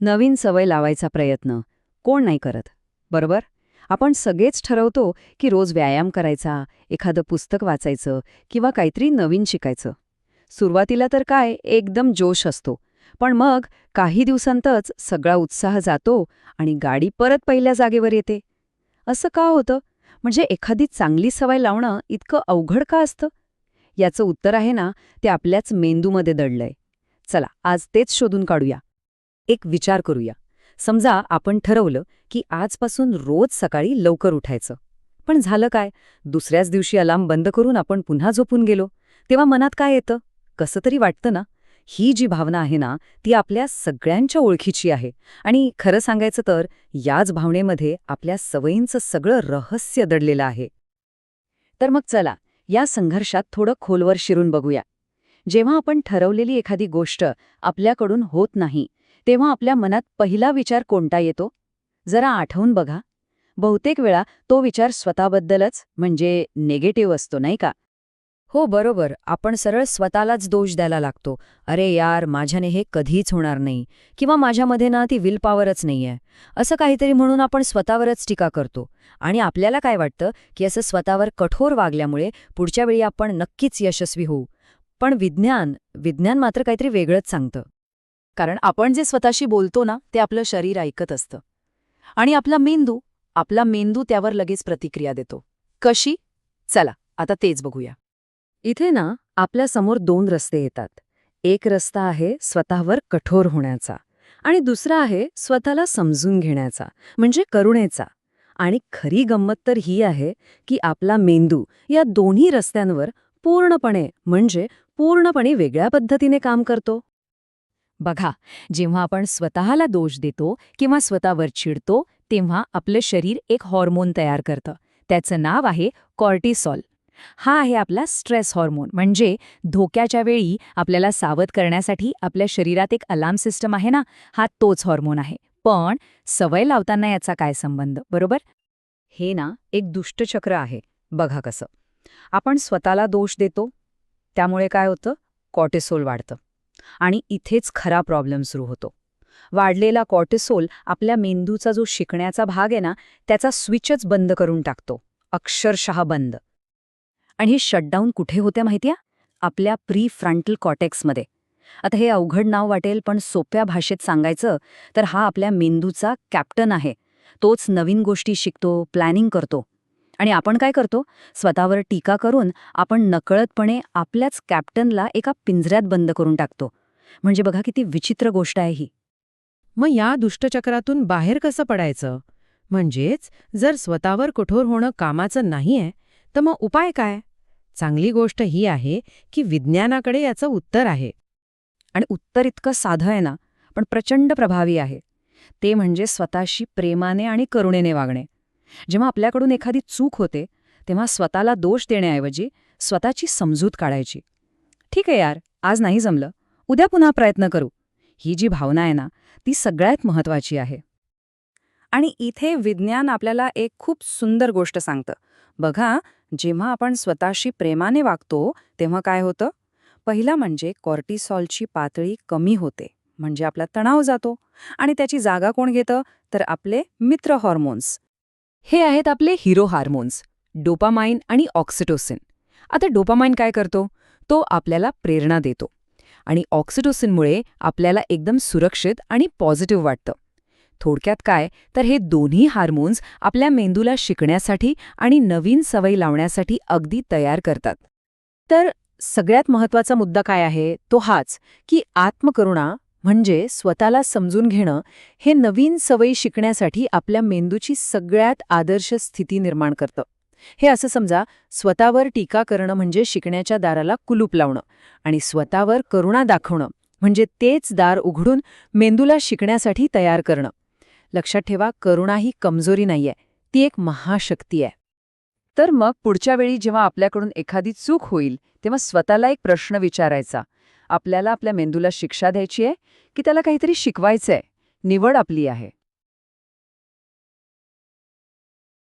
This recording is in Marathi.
नवीन सवय लावायचा प्रयत्न. कोण नाही करत. बरोबर? आपण सगळेच ठरवतो की रोज व्यायाम करायचा एखादं पुस्तक वाचायचं किंवा काहीतरी नवीन शिकायचं. सुरुवातीला तर काय एकदम जोश असतो. पण मग काही दिवसांतच सगळा उत्साह जातो आणि गाडी परत पहिल्या जागेवर येते. असं का होतं? म्हणजे एखादी चांगली सवय लावणं इतकं अवघड का असतं? याचं उत्तर आहे ना ते आपल्याच मेंदूमध्ये दडलंय. चला आज तेच शोधून काढूया. एक विचार करूया. समजा आपण ठरवलं की आजपासून रोज सकाळी लवकर उठायचं. पण झालं काय? दुसऱ्याच दिवशी अलार्म बंद करून आपण पुन्हा झोपून गेलो. तेव्हा मनात काय येतं? कसं तरी वाटतं ना? ही जी भावना आहे ना ती आपल्या सगळ्यांच्या ओळखीची आहे. आणि खरं सांगायचं तर याच भावनेमध्ये आपल्या सवयींचं सगळं रहस्य दडलेलं आहे. तर मग चला या संघर्षात थोडं खोलवर शिरून बघूया. जेव्हा आपण ठरवलेली एखादी गोष्ट आपल्याकडून होत नाही तेव्हा आपल्या मनात पहिला विचार कोणता येतो? जरा आठवून बघा. बहुतेक वेळा तो विचार स्वतःबद्दलच म्हणजे नेगेटिव्ह असतो नाही का? हो बरोबर. आपण सरळ स्वतःलाच दोष द्यायला लागतो. अरे यार माझ्याने हे कधीच होणार नाही. किंवा माझ्यामध्ये ना ती विल पॉवरच नाहीये. असं काहीतरी म्हणून आपण स्वतःवरच टीका करतो. आणि आपल्याला काय वाटतं? की असं स्वतःवर कठोर वागल्यामुळे पुढच्या वेळी आपण नक्कीच यशस्वी होऊ. पण विज्ञान विज्ञान मात्र काहीतरी वेगळंच सांगतं. कारण आपण जे स्वतःशी बोलतो ना ते आपलं शरीर ऐकत असतं. आणि आपला मेंदू आपला मेंदू त्यावर लगेच प्रतिक्रिया देतो. कशी? चला आता तेच बघूया. इथे ना आपल्यासमोर दोन रस्ते येतात. एक रस्ता आहे स्वतःवर कठोर होण्याचा आणि दुसरा आहे स्वतःला समजून घेण्याचा म्हणजे करुणेचा. आणि खरी गंमत तर ही आहे की आपला मेंदू या दोन्ही रस्त्यांवर पूर्णपणे म्हणजे पूर्णपणे वेगळ्या पद्धतीने काम करतो. बघा जेव्हा आपण स्वतःला दोष देतो किंवा स्वतःवर चिडतो तेव्हा आपलं शरीर एक हॉर्मोन तयार करतं. त्याचं नाव आहे कॉर्टिसॉल हा आहे आपला स्ट्रेस हॉर्मोन म्हणजे धोक्याच्या वेळी आपल्याला सावध करण्यासाठी आपल्या शरीरात एक अलार्म सिस्टम आहे ना? हा तोच हॉर्मोन आहे. पण सवय लावताना याचा काय संबंध? बरोबर? हे ना एक दुष्टचक्र आहे. बघा कसं. आपण स्वतःला दोष देतो त्यामुळे काय होतं? कॉर्टिसोल वाढतं. आणि इथेच खरा प्रॉब्लेम सुरू होतो. वाढलेला कॉर्टिसोल आपल्या मेंदूचा जो शिकण्याचा भाग आहे ना त्याचा स्विचच बंद करून टाकतो. अक्षरशः बंद. आणि हे शटडाऊन कुठे होते माहितीया? आपल्या प्री फ्रंटल कॉटेक्समध्ये आता हे अवघड नाव वाटेल पण सोप्या भाषेत सांगायचं तर हा आपल्या मेंदूचा कॅप्टन आहे. तोच नवीन गोष्टी शिकतो प्लॅनिंग करतो. आणि आपण काय करतो? स्वतःवर टीका करून आपण नकळतपणे आपल्याच कॅप्टनला एका पिंजऱ्यात बंद करून टाकतो. म्हणजे बघा किती विचित्र गोष्ट आहे ही. मग या दुष्टचक्रातून बाहेर कसं पडायचं? म्हणजेच जर स्वतःवर कठोर होणं कामाचं नाहीये तर मग उपाय काय? चांगली गोष्ट ही आहे की विज्ञानाकडे याचं उत्तर आहे. आणि उत्तर इतकं साधं आहे ना पण प्रचंड प्रभावी आहे. ते म्हणजे स्वतःशी प्रेमाने आणि करुणेने वागणे. जेव्हा आपल्याकडून एखादी चूक होते तेव्हा स्वतःला दोष देण्याऐवजी स्वतःची समजूत काढायची. ठीक आहे यार आज नाही जमलं. उद्या पुन्हा प्रयत्न करू. ही जी भावना आहे ना ती सगळ्यात महत्वाची आहे. आणि इथे विज्ञान आपल्याला एक खूप सुंदर गोष्ट सांगतं. बघा जेव्हा आपण स्वतःशी प्रेमाने वागतो तेव्हा काय होतं? पहिला म्हणजे कॉर्टिसॉलची पातळी कमी होते म्हणजे आपला तणाव जातो. आणि त्याची जागा कोण घेतं? तर आपले मित्र हॉर्मोन्स हे आहेत आपले हिरो हार्मोन्स डोपामाइन आणि ऑक्सिटोसिन. आता डोपामाइन काय करतो? तो आपल्याला प्रेरणा देतो. आणि ऑक्सिटोसिनमुळे आपल्याला एकदम सुरक्षित आणि पॉझिटिव्ह वाटतं. थोडक्यात काय? तर हे दोन्ही हार्मोन्स आपल्या मेंदूला शिकण्यासाठी आणि नवीन सवयी लावण्यासाठी अगदी तयार करतात. तर सगळ्यात महत्त्वाचा मुद्दा काय आहे? तो हाच की आत्मकरुणा म्हणजे स्वतःला समजून घेणं हे नवीन सवयी शिकण्यासाठी आपल्या मेंदूची सगळ्यात आदर्श स्थिती निर्माण करतं. हे असं समजा स्वतःवर टीका करणं म्हणजे शिकण्याच्या दाराला कुलूप लावणं आणि स्वतःवर करुणा दाखवणं म्हणजे तेच दार उघडून मेंदूला शिकण्यासाठी तयार करणं. लक्षात ठेवा करुणा ही कमजोरी नाहीये ती एक महाशक्ती आहे. तर मग पुढच्या वेळी जेव्हा आपल्याकडून एखादी चूक होईल तेव्हा स्वतःला एक प्रश्न विचारायचा. आपल्याला आपल्या मेंदूला शिक्षा द्यायची आहे की त्याला काहीतरी शिकवायचंय? निवड आपली आहे.